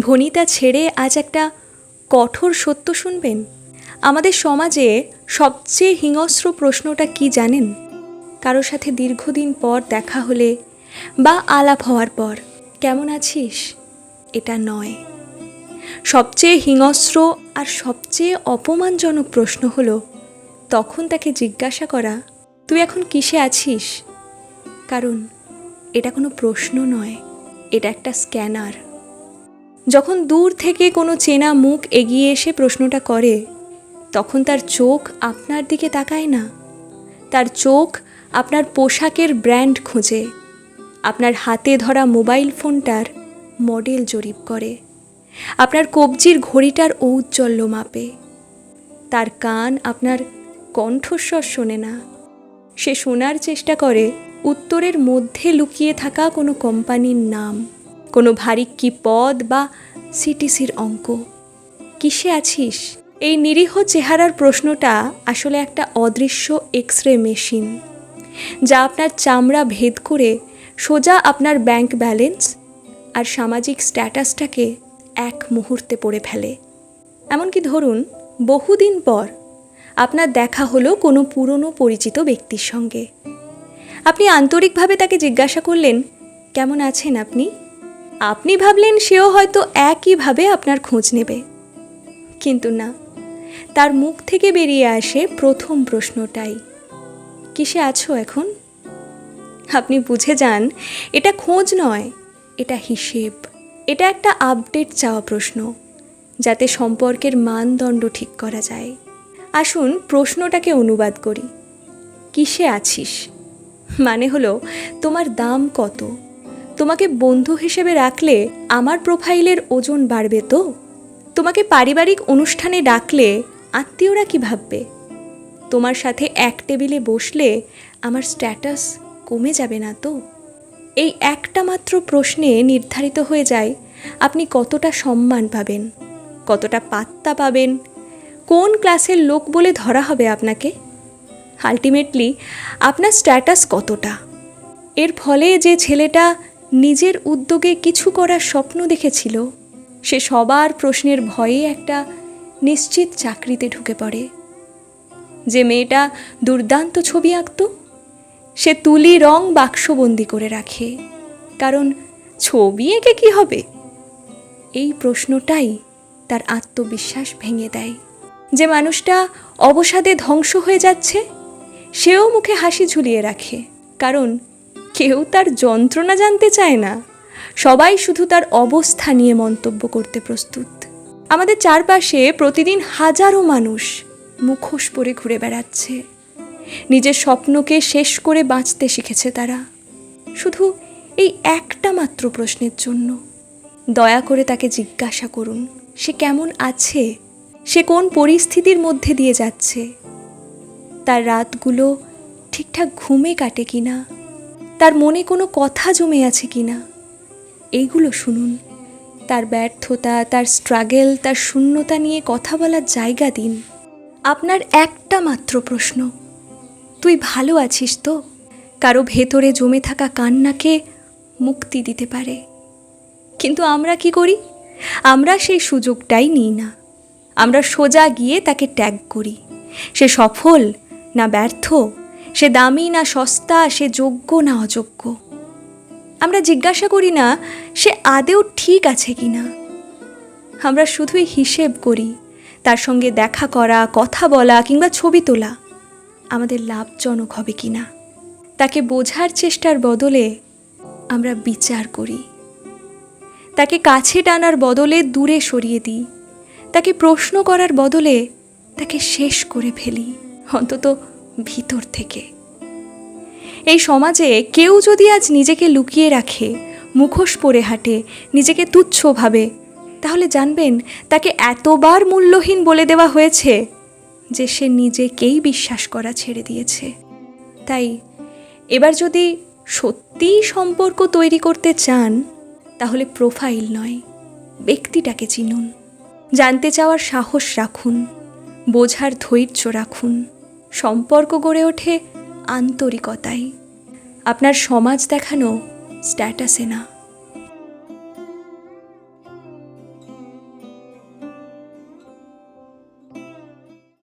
ভনিতা ছেড়ে আজ একটা কঠোর সত্য শুনবেন? আমাদের সমাজে সবচেয়ে হিংস্র প্রশ্নটা কি জানেন? কারও সাথে দীর্ঘদিন পর দেখা হলে বা আলাপ হওয়ার পর, কেমন আছিস? এটা নয়। সবচেয়ে হিংস্র আর সবচেয়ে অপমানজনক প্রশ্ন হলো, তখন তাকে জিজ্ঞাসা করা, তুই এখন কিসে আছিস? কারণ এটা কোনো প্রশ্ন নয়, এটা একটা স্ক্যানার। যখন দূর থেকে কোনো চেনা মুখ এগিয়ে এসে প্রশ্নটা করে, তখন তার চোখ আপনার দিকে তাকায় না। তার চোখ আপনার পোশাকের ব্র্যান্ড খোঁজে। আপনার হাতে ধরা মোবাইল ফোনটার মডেল জরিপ করে। আপনার কবজির ঘড়িটার ঔজ্জ্বল্য মাপে। তার কান আপনার কণ্ঠস্বর শোনে না। সে শোনার চেষ্টা করে, উত্তরের মধ্যে লুকিয়ে থাকা কোনো কোম্পানির নাম। কোনো ভারী কি পদ বা সিটিসির অঙ্ক? কিসে আছিস? এই নিরীহ চেহারার প্রশ্নটা আসলে একটা অদৃশ্য এক্স রে মেশিন, যা আপনার চামড়া ভেদ করে সোজা আপনার ব্যাংক ব্যালেন্স আর সামাজিক স্ট্যাটাসটাকে এক মুহূর্তে পড়ে ফেলে। এমনকি ধরুন, বহুদিন পর আপনার দেখা হলো কোনো পুরনো পরিচিত ব্যক্তির সঙ্গে। আপনি আন্তরিকভাবে তাকে জিজ্ঞাসা করলেন, কেমন আছেন আপনি? আপনি ভাবলেন সেও হয়তো একইভাবে আপনার খোঁজ নেবে। কিন্তু না, তার মুখ থেকে বেরিয়ে আসে প্রথম প্রশ্নটাই। কিসে আছো এখন? আপনি বুঝে যান, এটা খোঁজ নয়, এটা হিসেব। এটা একটা আপডেট চাওয়া প্রশ্ন, যাতে সম্পর্কের মানদণ্ড ঠিক করা যায়। আসুন প্রশ্নটাকে অনুবাদ করি। কিসে আছিস? মানে হলো, তোমার দাম কত? তোমাকে বন্ধু হিসেবে রাখলে আমার প্রোফাইলের ওজন বাড়বে তো? তোমাকে পারিবারিক অনুষ্ঠানে ডাকলে আত্মীয়রা কি ভাববে? তোমার সাথে এক টেবিলে বসলে আমার স্ট্যাটাস কমে যাবে না তো? এই একটা মাত্র প্রশ্নে নির্ধারিত হয়ে যায় আপনি কতটা সম্মান পাবেন, কতটা পাত্তা পাবেন, কোন ক্লাসের লোক বলে ধরা হবে আপনাকে? আলটিমেটলি, আপনার স্ট্যাটাস কতটা? এর ফলে যে ছেলেটা নিজের উদ্যোগে কিছু করার স্বপ্ন দেখেছিল, সে সবার প্রশ্নের ভয়ে একটা নিশ্চিত চাকরিতে ঢুকে পড়ে। যে মেয়েটা দুর্দান্ত ছবি আঁকত, সে তুলি রং বাক্সবন্দি করে রাখে, কারণ ছবি এঁকে কী হবে? এই প্রশ্নটাই তার আত্মবিশ্বাস ভেঙে দেয়। যে মানুষটা অবসাদে ধ্বংস হয়ে যাচ্ছে, সেও মুখে হাসি ঝুলিয়ে রাখে, কারণ কেউ তার যন্ত্রণা জানতে চায় না। সবাই শুধু তার অবস্থা নিয়ে মন্তব্য করতে প্রস্তুত। আমাদের চারপাশে প্রতিদিন হাজারো মানুষ মুখোশ পরে ঘুরে বেড়াচ্ছে। নিজের স্বপ্নকে শেষ করে বাঁচতে শিখেছে তারা। শুধু এই একটা মাত্র প্রশ্নের জন্য। দয়া করে তাকে জিজ্ঞাসা করুন, সে কেমন আছে? সে কোন পরিস্থিতির মধ্যে দিয়ে যাচ্ছে? তার রাতগুলো ঠিকঠাক ঘুমে কাটে কিনা? তার মনে কোনো কথা জমে আছে কি না? এইগুলো শুনুন। তার ব্যর্থতা, তার স্ট্রাগেল তার শূন্যতা নিয়ে কথা বলার জায়গা দিন। আপনার একটা মাত্র প্রশ্ন, তুই ভালো আছিস তো? কারও ভেতরে জমে থাকা কান্নাকে মুক্তি দিতে পারে। কিন্তু আমরা কি করি? আমরা সেই সুযোগটাই নিই না। আমরা সোজা গিয়ে তাকে ট্যাগ করি। সে সফল না ব্যর্থ? সে দামি না সস্তা, সে যোগ্য না অযোগ্য। আমরা জিজ্ঞাসা করি না, সে আদেও ঠিক আছে কি না। আমরা শুধুই হিসেব করি, তার সঙ্গে দেখা করা, কথা বলা কিংবা ছবি তোলা, আমাদের লাভজনক হবে কি না। তাকে বোঝার চেষ্টার বদলে আমরা বিচার করি। তাকে কাছে টানার বদলে দূরে সরিয়ে দিই। তাকে প্রশ্ন করার বদলে তাকে শেষ করে ফেলি। অন্তত ভিতর থেকে। এই সমাজে কেউ যদি আজ নিজেকে লুকিয়ে রাখে, মুখোশ পরে হাঁটে, নিজেকে তুচ্ছ ভাবে, তাহলে জানবেন তাকে এতবার মূল্যহীন বলে দেওয়া হয়েছে যে সে নিজেকেই বিশ্বাস করা ছেড়ে দিয়েছে। তাই এবার যদি সত্যিই সম্পর্ক তৈরি করতে চান, তাহলে প্রোফাইল নয়, ব্যক্তিটাকে চিনুন। জানতে চাওয়ার সাহস রাখুন, বোঝার ধৈর্য রাখুন। সম্পর্ক গড়ে ওঠে আন্তরিকতায়। আপনার সমাজ দেখানো স্ট্যাটাসে না।